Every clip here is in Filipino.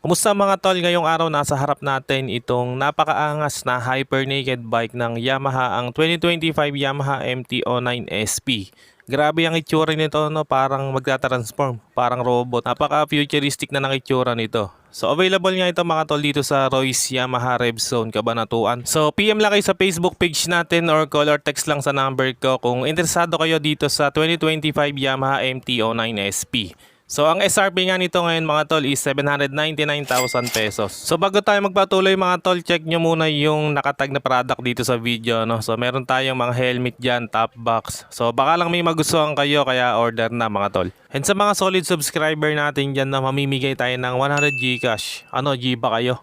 Kumusta mga tol? Ngayong araw nasa harap natin itong napakaangas na hyper naked bike ng Yamaha ang 2025 Yamaha MT-09 SP. Grabe ang itsura nito no, parang magta-transform, parang robot. Napaka-futuristic na ng itsura nito. So available nga ito mga tol dito sa Royce Yamaha Rev Zone Cabanatuan. So PM lang kayo sa Facebook page natin or call or text lang sa number ko kung interesado kayo dito sa 2025 Yamaha MT-09 SP. So ang SRP nga nito ngayon mga tol is 799,000 pesos. So bago tayo magpatuloy mga tol, check nyo muna yung nakatag na product dito sa video. No? So meron tayong mga helmet dyan, top box. So baka lang may magustuhan kayo kaya order na mga tol. And sa mga solid subscriber natin dyan na mamimigay tayo ng 100 Gcash. Ano, G ba kayo?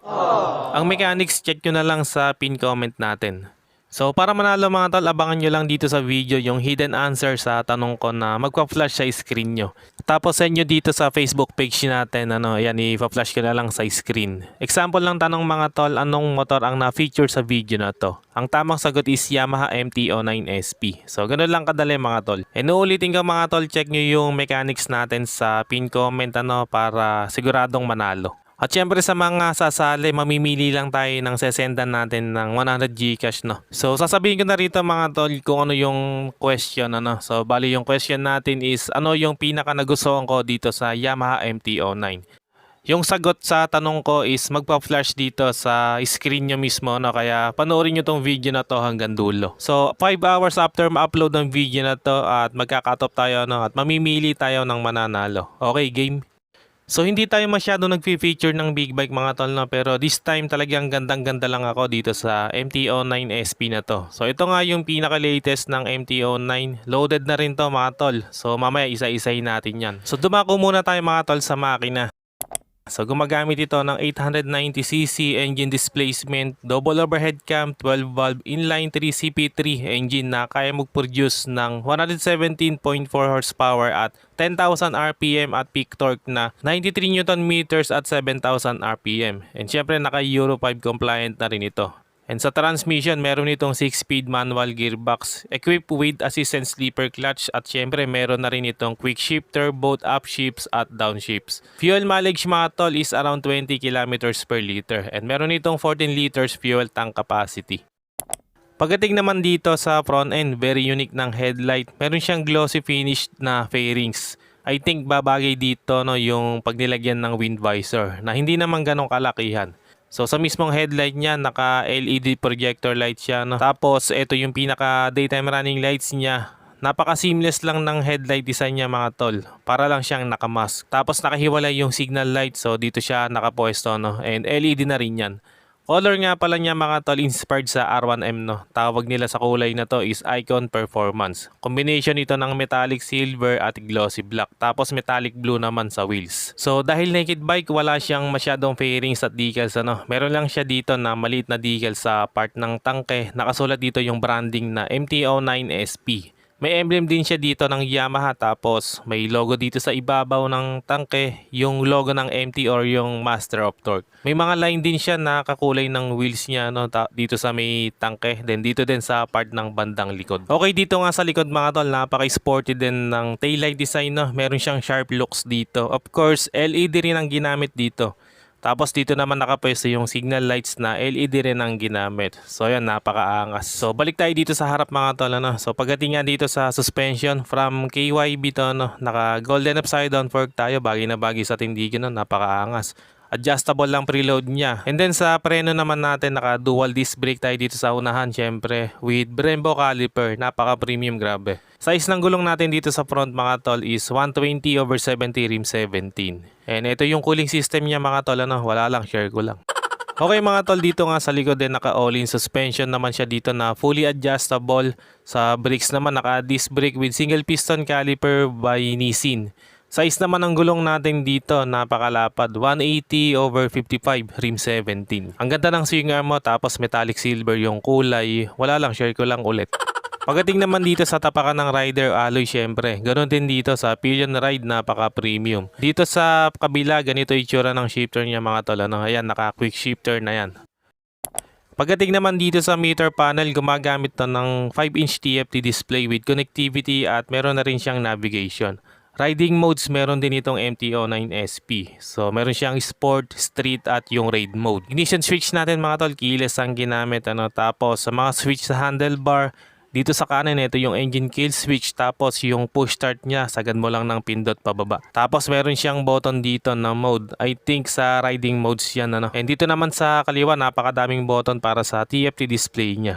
Ang mechanics, check nyo na lang sa pin comment natin. So para manalo mga tol, abangan nyo lang dito sa video yung hidden answer sa tanong ko na magpa-flash sa screen nyo. Tapos send nyo dito sa Facebook page natin, ano, yan, ipa-flash ko na lang sa screen. Example lang tanong mga tol, anong motor ang na-feature sa video na to? Ang tamang sagot is Yamaha MT-09 SP. So ganun lang kadali mga tol. And uulitin ko mga tol, check nyo yung mechanics natin sa pin comment ano, para siguradong manalo. At syempre sa mga sasali, mamimili lang tayo ng sesendan natin ng 100 Gcash, no? So, sasabihin ko na rito mga tol kung ano yung question, ano? So, bali yung question natin is, ano yung pinaka nagustuhan ko dito sa Yamaha MT-09? Yung sagot sa tanong ko is magpa-flash dito sa screen nyo mismo, no? Kaya panoorin nyo tong video na to hanggang dulo. So, 5 hours after ma-upload ng video na to at magkakatop tayo, no? At mamimili tayo ng mananalo. Okay, game? So hindi tayo masyado nag-feature ng big bike mga tol no pero this time talagang gandang-ganda lang ako dito sa MT-09 SP na to. So ito nga yung pinaka-latest ng MT-09. Loaded na rin to mga tol. So mamaya isa-isahin natin yan. So dumako muna tayo mga tol sa makina. So gumagamit ito ng 890cc engine displacement, double overhead cam, 12 valve inline 3 CP3 engine na kaya mag-produce ng 117.4 horsepower at 10,000 RPM at peak torque na 93 Newton meters at 7,000 RPM. And syempre naka Euro 5 compliant na rin ito. And sa transmission, meron itong 6-speed manual gearbox equipped with assistant sleeper clutch at syempre meron na rin itong quick shifter both upshifts at downshifts. Fuel mileage mga tol is around 20 kilometers per liter and meron itong 14 liters fuel tank capacity. Pagdating naman dito sa front end, very unique ng headlight. Meron siyang glossy finish na fairings. I think babagay dito no yung pagnilagyan ng wind visor na hindi naman ganong kalakihan. So sa mismong headlight niya, naka LED projector light siya. No? Tapos ito yung pinaka daytime running lights niya. Napaka seamless lang ng headlight design niya mga tol. Para lang siyang nakamask. Tapos nakahiwalay yung signal light so dito siya nakapwesto no. And LED na rin yan. Color nga pala niya mga tol inspired sa R1M no. Tawag nila sa kulay na to is Icon Performance. Combination ito ng metallic silver at glossy black. Tapos metallic blue naman sa wheels. So dahil naked bike wala siyang masyadong fairings at decals ano. Meron lang siya dito na maliit na decal sa part ng tangke. Nakasulat dito yung branding na MT-09 SP. May emblem din siya dito ng Yamaha tapos may logo dito sa ibabaw ng tangke, yung logo ng MT or yung Master of Torque. May mga line din siya na kakulay ng wheels niya no, dito sa may tangke, then dito din sa part ng bandang likod. Okay, dito nga sa likod mga tol, napaka-sporty din ng taillight design no. Meron siyang sharp looks dito. Of course, LED rin ang ginamit dito. Tapos dito naman nakapwesto yung signal lights na LED rin ang ginamit. So yan, napakaangas. So balik tayo dito sa harap mga tol. Ano? So pagdating nga dito sa suspension from KYB to, no? naka golden upside down fork tayo. Bagay na bagay sa tindigan, no? napakaangas. Adjustable lang preload niya. And then sa preno naman natin, naka dual disc brake tayo dito sa unahan, syempre. With Brembo caliper, napaka premium grabe. Size ng gulong natin dito sa front mga tol is 120 over 70 rim 17. And ito yung cooling system niya mga tol, ano, wala lang, share ko lang. Okay mga tol, dito nga sa likod din naka all-in suspension naman siya dito na fully adjustable. Sa brakes naman naka disc brake with single piston caliper by Nissin. Size naman ng gulong natin dito, napakalapad. 180 over 55, rim 17. Ang ganda ng swing arm tapos metallic silver yung kulay. Wala lang, share ko lang ulit. Pagdating naman dito sa tapakan ng rider alloy syempre, ganoon din dito sa Pillion Ride napaka premium. Dito sa kabila ganito itsura ng shifter niya mga tol. Ano, ayan naka quick shifter na yan. Pagdating naman dito sa meter panel, gumagamit to ng 5-inch TFT display with connectivity at meron na rin siyang navigation. Riding modes, meron din itong MT-09 SP. So, meron siyang Sport, Street at yung Raid mode. Ignition switch natin mga tol, keyless ang ginamit. Ano? Tapos, sa mga switch sa handlebar, dito sa kanan, ito yung engine kill switch. Tapos, yung push start niya, sagad mo lang ng pindot pababa. Tapos, meron siyang button dito na mode. I think sa riding modes yan. Ano? And dito naman sa kaliwa, napakadaming button para sa TFT display niya.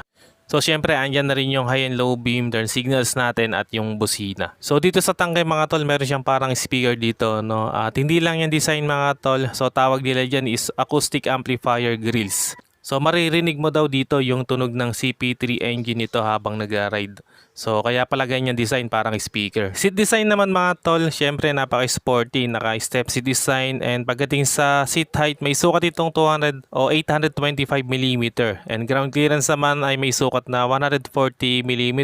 So syempre andyan na rin yung high and low beam, turn signals natin at yung busina. So dito sa tangkay mga tol, meron siyang parang speaker dito no. At hindi lang yung design mga tol. So tawag nila diyan is acoustic amplifier grills. So maririnig mo daw dito yung tunog ng CP3 engine nito habang nag-ride. So kaya pala ganyan design parang speaker. Seat design naman mga tol, syempre napaka-sporty, naka-step seat design and pagdating sa seat height may sukat itong 200 o 825 mm and ground clearance naman ay may sukat na 140 mm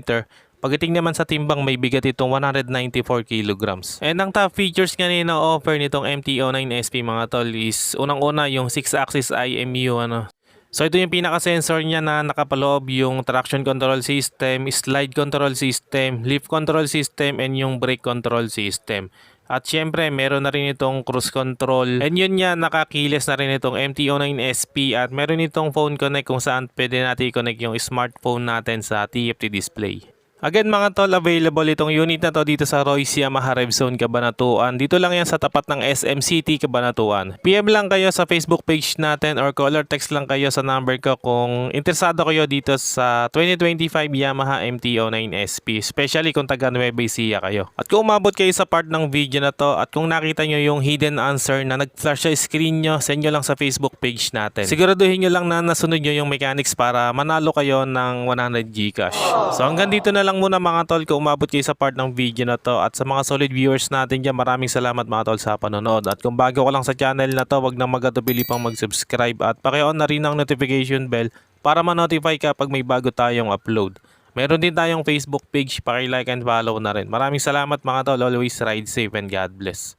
Pagdating naman sa timbang, may bigat itong 194 kilograms. And ang top features nga na offer nitong MT-09 SP mga tol is unang-una yung 6-axis IMU ano, So ito yung pinaka-sensor niya na nakapaloob yung traction control system, slide control system, lift control system, and yung brake control system. At syempre, meron na rin itong cruise control. And yun nga, nakakiles na rin itong MT-09 SP at meron itong phone connect kung saan pwede natin i-connect yung smartphone natin sa TFT display. Again mga tol, available itong unit na to dito sa Royce Yamaha Revzone Cabanatuan. Dito lang yan sa tapat ng SM City Cabanatuan. PM lang kayo sa Facebook page natin or call or text lang kayo sa number ko kung interesado kayo dito sa 2025 Yamaha MT-09 SP. Especially kung taga Nueva Ecija kayo. At kung umabot kayo sa part ng video na to at kung nakita nyo yung hidden answer na nag-flash sa screen nyo, send nyo lang sa Facebook page natin. Siguraduhin nyo lang na nasunod nyo yung mechanics para manalo kayo ng 100 Gcash. So hanggang dito na lang muna mga tol kung umabot kayo sa part ng video na to at sa mga solid viewers natin dyan maraming salamat mga tol sa panonood at kung bago ka lang sa channel na to wag nang magatubili pang mag-subscribe at paki-on na rin ang notification bell para ma-notify ka pag may bago tayong upload. Meron din tayong Facebook page, paki-like and follow na rin. Maraming salamat mga tol, always ride safe and God bless.